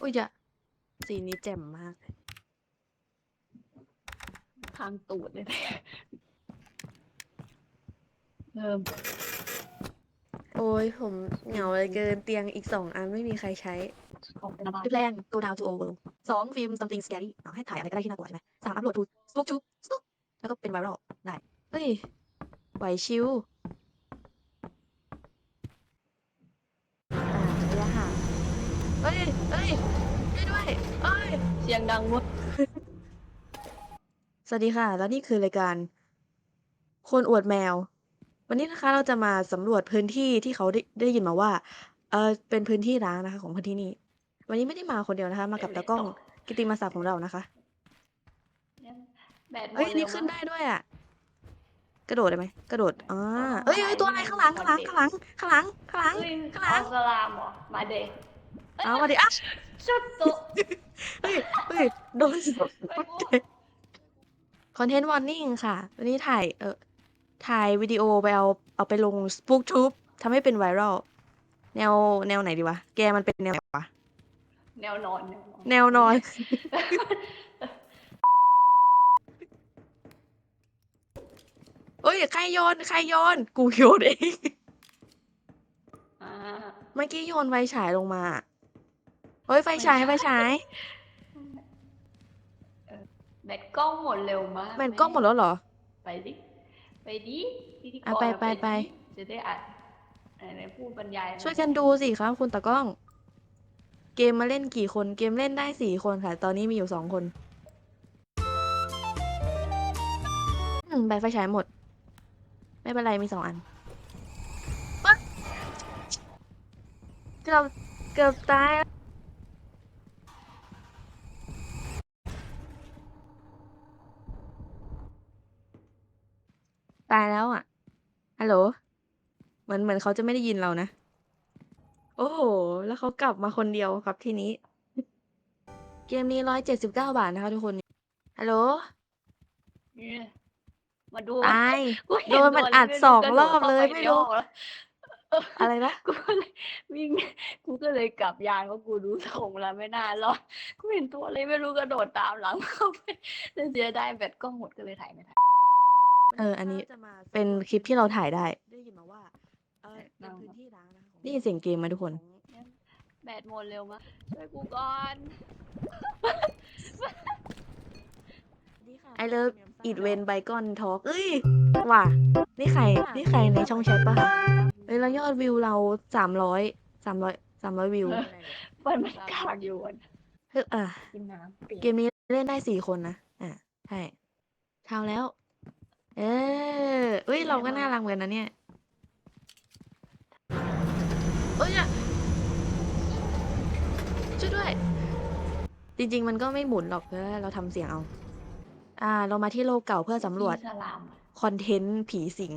อุ้ยจะสีนี้แจ่มมาก ทางตูดเลยเริ่มโอ้ยผมเหงาเหลยเกินเตียงอีกสองอันไม่มีใครใช้ของเป็นอะไรคลิปแรง go down to old world สองฟิล์ม something scary เอาให้ถ่ายอะไรก็ได้ที่น่ากลัวใช่ไหมสามอัพโหลดทูสปุ๊กชุบสปุ๊กแล้วก็เป็นไวรัลได้ เฮ้ยไหวชิวอ่าระยะห่าง เฮ้ยเฮ้ยช่วยด้วยเอ้ยเสียงดังมุดสวัสดีค่ะ แล้วนี่คือรายการ คนอวดแมว วันนี้นะคะเราจะมาสำรวจพื้นที่ที่เขาได้ได้ยินมาว่า เออเป็นพื้นที่ร้างนะคะ ของพื้นที่นี้ วันนี้ไม่ได้มาคนเดียวนะคะ มากับตากล้องกิติมาศักดิ์ของเรานะคะ แบตหมดเอ้ยอันเร็นี่วขึ้นมากได้ด้วยอะ กระโดดได้ไหมกระโดดอ่าเอ้ยเอ้ยตัวอะไรข้างหลังข้างหลังข้างหลังข้างหลังข้างหลังเฮ้ยข้างหลัง เอาสลามเหรอมาเด็ก เอามาดิอะชุดตุ๊เฮ้ยเฮ้ยโดนไปกูคอนเทนต์วอร์นิ่งค่ะ วันนี้ถ่ายเออถ่ายวิดีโอไปเอาเอาไปลง SpookTube ทำให้เป็นไวรัลแนวแนวไหนดีวะ แกมันเป็นแนวไหนวะ แนวนอนแนวนอนเอ้ยใครโยนใครโยน กูโยนเอง อ่าเมื่อกี้โยนไฟฉายลงมา เฮ้ยไฟฉายไฟฉายเออแบตกล้องหมดเร็วมากแมันกล้องหมดแล้วเหรอ ไปดิ ไปดิพิธีกรอะไปไปไปดิจะได้อัดไหนๆพูดบรรยาย ช่วยกันดูสิครับคุณตากล้อง เกมมาเล่นกี่คน เกมเล่นได้สี่คนค่ะ ตอนนี้มีอยู่สองคนอืมแบตไฟฉายหมด ไม่เป็นไรมีสองอันอ๊ะเกือบเกือบตายแล้ว ตายแล้วอะฮัลโหลเหมือนเหมือนเขาจะไม่ได้ยินเรานะ โอ้โห แล้วเขากลับมาคนเดียวครับทีนี้ เกมนี้ร้อยเจ็ดสิบเก้าบาทนะคะทุกคน ฮัลโหลเนี่ยมาดูตาย กูเห็โดนมันตัวอัดไรู้สองกะโดรดอบข้าเลยปไม่ในรู้ห้องแล้วอะไรนะ กูก็เลยวิ่งกูก็เลยกลับยานเพราะกูดูทรงแล้วไม่น่ารอดกูเห็นตัวอะไรไม่รู้กระโดดตามหลังเข้าไปแต่เสียดายแบตกล้องหมดก็เลยถ่ายไม่ทัน เออ อันนี้เป็นคลิปที่เราถ่ายได้ ได้ยินมาว่า เออเป็เป็นนพื้พื้นนที่ที่ร้าร้างงนะนะได้ยินเสียงเกมไหมทุกคน แบตหมดเร็วมากช่วยกูก่อนไอเลิฟอิดเวนไบกอนทอล์กเอ้ย ว่ะ นี่ใคร นี่ใครในช่องแชทปะคะเอ้ยแล้วยอดวิวเราสามร้อย สามร้อย สามร้อยวิวมันมันกากอยู่อะเฮ้ยอะ กินน้ำเปียกเกมนี้เล่นได้สี่คนนะ อะ ใช่เท่าแล้ว เออเอ้ย เราก็น่ารักเหมือนกันนะเนี่ย เอ้ยอะช่วยด้วย จริง ๆ มันก็ไม่หมุนหรอกเพราะว่าเราทำเสียงเอา อ่า เรามาที่โลกเก่าเพื่อสำรวจมีสลามอะคอนเทนต์ผีสิง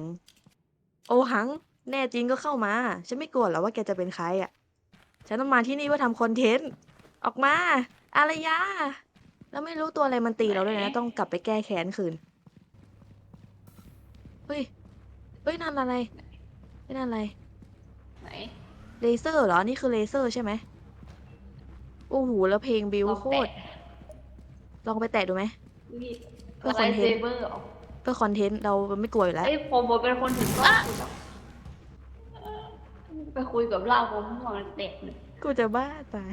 โอหัง แน่จริงก็เข้ามา ฉันไม่กลัวหรอกว่าแกจะเป็นใครอะ ฉันต้องมาที่นี่เพื่อทำคอนเทนต์ ออกมา อารยา แล้วไม่รู้ตัวอะไรมันตีเราด้วยนะ ต้องกลับไปแก้แค้นคืน เฮ้ย เฮ้ยนั่นอะไรเฮ้ยนั่นอะไร ไหน เลเซอร์เหรอ นี่คือเลเซอร์ใช่ไหมโอ้โห แล้วเพลงบิวลองโคตรแตะลองไปแตะดูไหมอุ้ยเพื่อไลคอนท์เทเซนต์ เบอร์เหรอเพื่อคอนเทนต์เราไม่กลัวอยู่แล้ว เอ้ยผมผมเป็นคนถึงกล้องคุณเหรอไปคุยกับล่างผมมองเด็กเนี่ยกูจะบ้าตาย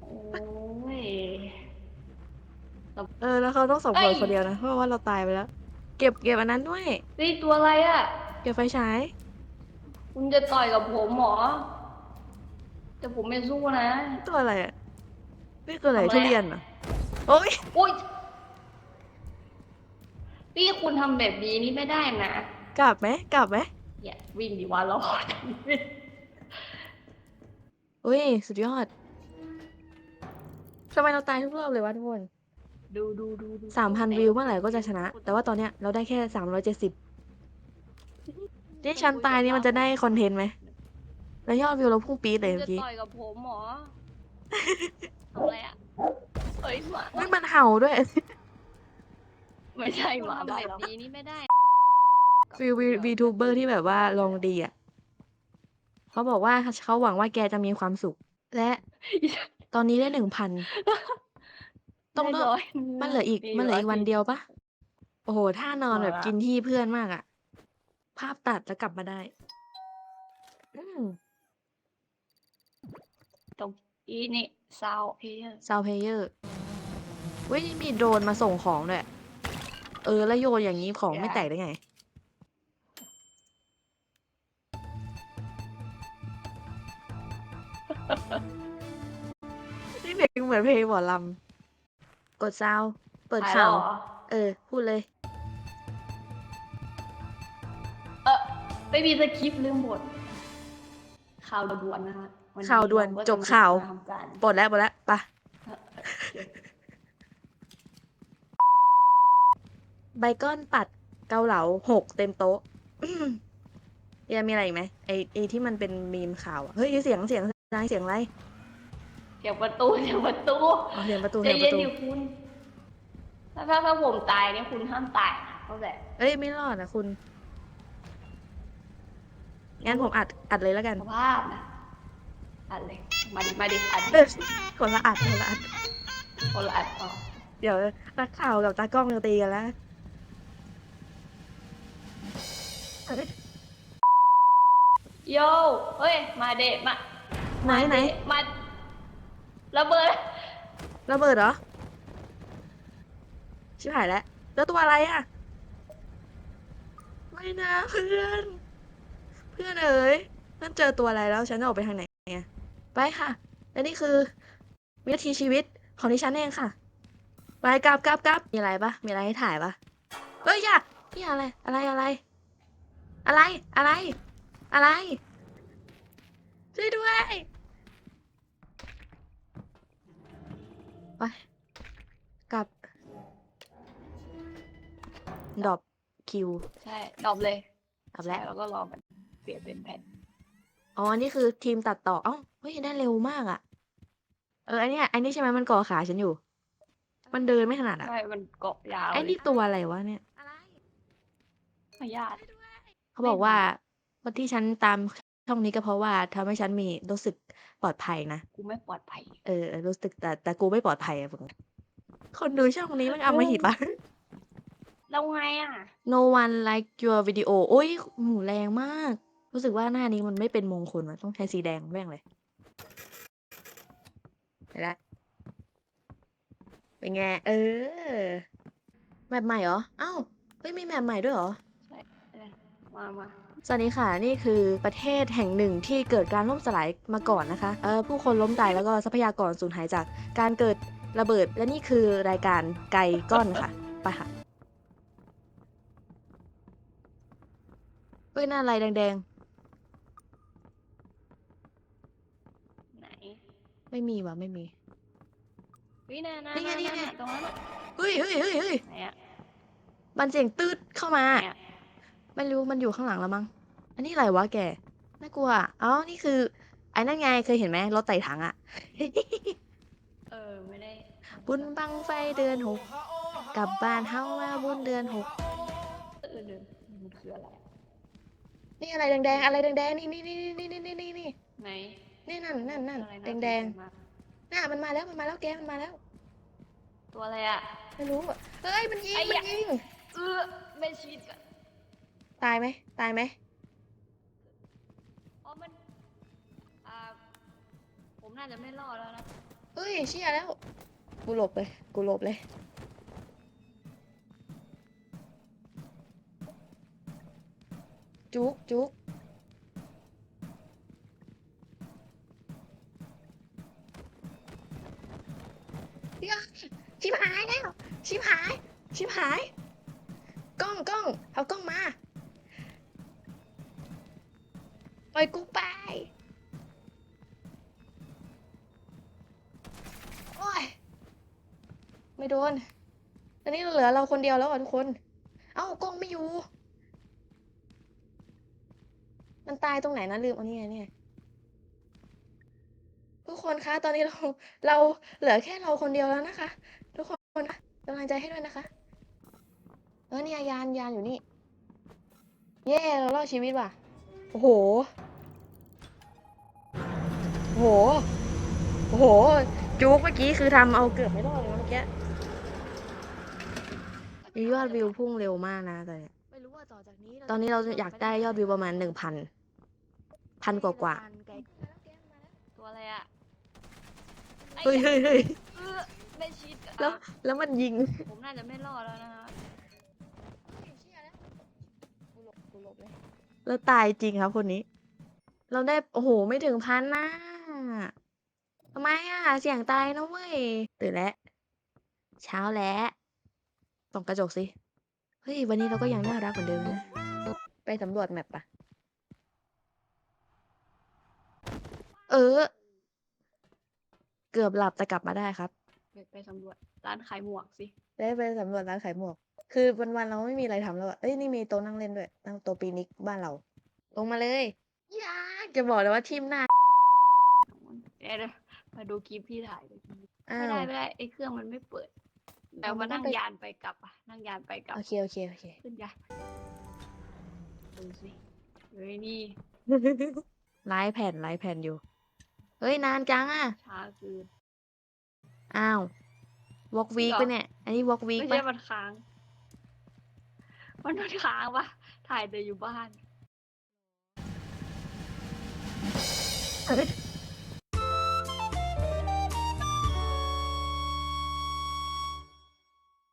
โอ้ย เออ แล้วเขาต้องสำรวจเอ้ย คนเดียวนะ เพราะว่าเราตายไปแล้วเก็บเก็บอันนั้นด้วย นี่ตัวอะไรอะ เก็บไฟฉาย คุณจะต่อยกับผมเหรอ แต่ผมไม่สู้นะ ตัวอะไรอะนี่คืออะไรทำไมอะ ทุเรียนเหรอโอ้ยอุ้ยพี่คุณทำแบบนี้นี่ไม่ได้นะ กลับไหมกลับไหมอย่าวิ่งดีว่ารอดอุ้ยสุดยอดทำไมเราตายทุกรอบเลยวะทุกคน ดูดูดูดูสามพันวิวเมื่อไหร่ก็จะชนะ แต่ว่าตอนเนี้ยเราได้แค่สามร้อยเจ็ดสิบที่ฉันตายนี่มันจะได้คอนเทนต์ไหม แล้วยอดวิวเราพุ่งปี๊ดเลยคุณเมื่จะอกี้ต่อยกับผมเหรออะไรอะเฮ้ยหมาไม่มันเห่าด้วยไม่ใช่หมาแบบนี้นี่ไม่ได้ฟิลวีทูเบอร์ที่แบบว่าลองดีอะเขาบอกว่าเขาหวังว่าแกจะมีความสุข และตอนนี้ได้หนึ่งพัน ต้องได้เลิก ร้อยมันเหลืออีกมันเหลืออีกวันเดียวปะโอ้โห ท่านอนพอแบบละกินที่เพื่อนมากอะ ภาพตัดแล้วกลับมาได้ อืม ตรงอีนี่ซาวเพเยอร์ซาวเพเยอร์เว้ยมีโดรนมาส่งของด้วย เออ แล้วโยนอย่างนี้ของไม่แตกได้ไง นี่เด็กเหมือนเพลงหมอลำ กดซาวเปิดถ่ายข่าวแล้วเหรอเออ พูดเลย เออไม่มีสคริปต์ลืมบท ข่าวด่วนๆนะคะวันนี้ข่าวด่วนเรก็จบข่าว จะมทำการปลดแล้วปลดแล้วไปะไบคอนปัดเกาเหลาหกเต็มโต๊ะยังมีอะไรอีกไหมไอไอที่มันเป็นมีมข่าวอะเฮ้ยเสียงเสียงอะไรเสียงอะไร เสียงประตูเสียงประตูอ๋อเสียงประตูใจเสียงปเย็นระตูดิคุณ ถ้าถ้าถ้าผมตายเนี่ยคุณห้ามตายนะเข้าใจเอ้ยไม่รอดนะคุณงั้นผมอัดอัดเลยแล้วกัน สภาพนะอัดเลยมาดิมาดิอัดเออคนละอัดคนละอัด คนละอัดต่อเดี๋ยวนักข่าวกับตากล้องจะตีกันแล้วโยเฮ้ยมาเดะมาไหนไหนเดะมา ระเบิดระเบิดเหรอ ชิบหายแล้ว แล้วตัวอะไรอะ ไม่นะ เพื่อน เพื่อนเอ๋ยเพื่อนเจอตัวอะไรแล้ว ฉันจะออกไปทางไหนเนี่ยไปค่ะ และนี่คือ วินาทีชีวิตของดิฉันเองค่ะ ไปกลับกลับกลับมีอะไรปะมีอะไรให้ถ่ายปะเฮ้ยอย่านี่อะไร อะไรอะไร อะไร อะไร อะไร ช่วยด้วย ไปกลับดรอปคิวใช่ดรอปเลยกลับแล้ว ใช่แล้วก็รอมันเปลี่ยนเป็นแผ่น อ๋อนี่คือทีมตัดต่อเอ้าเฮ้ยได้เร็วมากอะเอออันเนี้ยอันนี้ใช่ไหมมันก่อขาฉันอยู่ มันเดินไม่ถนัดอะใช่ มันเกาะยาวไอ้นี่ตัวอะไรวะเนี่ยพยาธิเขาบอกว่าว่าที่ฉันตาม ช่องนี้ก็เพราะว่าทำให้ฉันมี รู้สึกปลอดภัยนะ กูไม่ปลอดภัย เออเออรู้สึกแต่แต่กูไม่ปลอดภัยอะมึงคนดูช่องนี้มันเอามาหิดปะแล้วไงอะ No one like your video โอ้ยหมูแรงมาก รู้สึกว่าหน้านี้มันไม่เป็นมงคลมันต้องใช้สีแดงแม่งเลยไปละเป็นไง เออ แมปใหม่เหรอ เอ้า เฮ้ย มีแมปใหม่ด้วยเหรอ มามา สวัสดีค่ะ นี่คือประเทศแห่งหนึ่งที่เกิดการล่มสลายมาก่อนนะคะเออผู้คนล้มตายแล้วก็ทรัพยากรสูญหายจากการเกิดระเบิด และนี่คือรายการไกก้อนค่ะ ไปค่ะเฮ้ยหน้าอะไรแดงไหนๆไม่มีว่ะไม่มี วินานะนี่ไงนี่ไง ตรงนั้นอะเฮ้ยเฮ้ยเฮ้ยเฮ้ยไหนอะมันเสียงตืดเข้ามา ไหนอะ ไม่รู้มันอยู่ข้างหลังแล้วมั้ง อันนี้อะไรวะแกน่ากลัวอะอ๋อนี่คือไอ้นั่นไงเคยเห็นไหมรถไต่ถังอะเออไม่ได้บุญบังไฟเดือนหกกลับบ้านเฮามาบุญเดือนหกเออเดินมันคืออะไรนี่อะไรแดงๆอะไรแดงๆนี่นี่นี่นี่นี่นี่นี่นี่ไหนนี่นั่นนั่นนั่นอะไรแดน่างแดงสนใจมากๆน่ะมันมาแล้วมันมาแล้วแกมันมาแล้วตัวอะไรอะ ไม่รู้อะเฮ้ยมันยิงไอ้มันยะยิงเออไม่ชีดกัน ตายไหมตายไหมอ๋อมันอ่าผมน่าจะไม่รอดแล้วนะเฮ้ยเชี่ยแล้ว กูหลบเลย กูหลบเลย จุกจุกเดี๋ยวชิบหายแล้ว ชิบหาย ชิบหาย กล้องกล้องเอากล้องมา ปล่อยกูไปโอ้ยไม่โดน ตอนนี้เหลือเราคนเดียวแล้วอะทุกคน เอ้ากล้องไม่อยู่ มันตายตรงไหนนะลืมอานี่ไงเนี่ยทุกคนคะ ตอนนี้เราเราเหลือแค่เราคนเดียวแล้วนะคะ ทุกคนคะกำลังใจให้ด้วยนะคะ เออเนี่ยยานยานอยู่นี่ เย้เรารอดชีวิตว่ะ โอ้โห โอ้โห โอ้โห จุกเมื่อกี้คือทำเอาเกือบไม่รอดเลยนะเมื่อกี้มียอดวิวพุ่งเร็วมากนะตอนเนี้ยไม่รู้ว่าต่อจากนี้ตอนนี้เราอยากได้ยอดวิวประมาณหนึ่งพัน พันกว่ากว่าตัวอะไรอะๆเฮ้ยเฮ้ยเฮ้ยเออไม่ชิดแล้วอะแล้วมันยิง ผมน่าจะไม่รอดแล้วนะฮะกูหลบกูหลบเลย แล้วตายจริงครับคนนี้ เราได้โอ้โหไม่ถึงพันนะทำไมอะเสี่ยงตายนะเว้ยตื่นแล้วเช้าแล้วส่องกระจกสิเฮ้ยวันนี้เราก็ยังน่ารักเหมือนเดิมนะไปสำรวจแมปปะเออ เกือบหลับแต่กลับมาได้ครับ ไปไปสำรวจร้านขายหมวกสิ ได้ไปสำรวจร้านขายหมวก คือวันๆเราไม่มีอะไรทำแล้วอะเอ้ยนี่มีโต๊ะนั่งเล่นด้วยนั่งโต๊ะปีนิกบ้านเรา ลงมาเลยยากจะบอกเลยว่าทีมหน้าเดี๋ยวเดี๋ยวมาดูคลิปที่ถ่ายเลยอ้าไม่ได้วไม่ได้ไอ้เครื่องมันไม่เปิดแต่เอามัว่านต้อนั่งงไปยานไปกลับอะนั่งยานไปกลับ โอเคโอเคโอเค ขึ้นยานดูสิเฮ้ยนี่ไลฟ์แผ่นไลฟ์แผ่นอยู่ เฮ้ยนานจังอะช้าเกินอ้าววอล์กวีคจริปะงเหรอเนี่ย อันนี้วอล์กวีคไม่ปะใช่มันค้าง มันนอนค้างปะถ่ายแต่อยู่บ้าน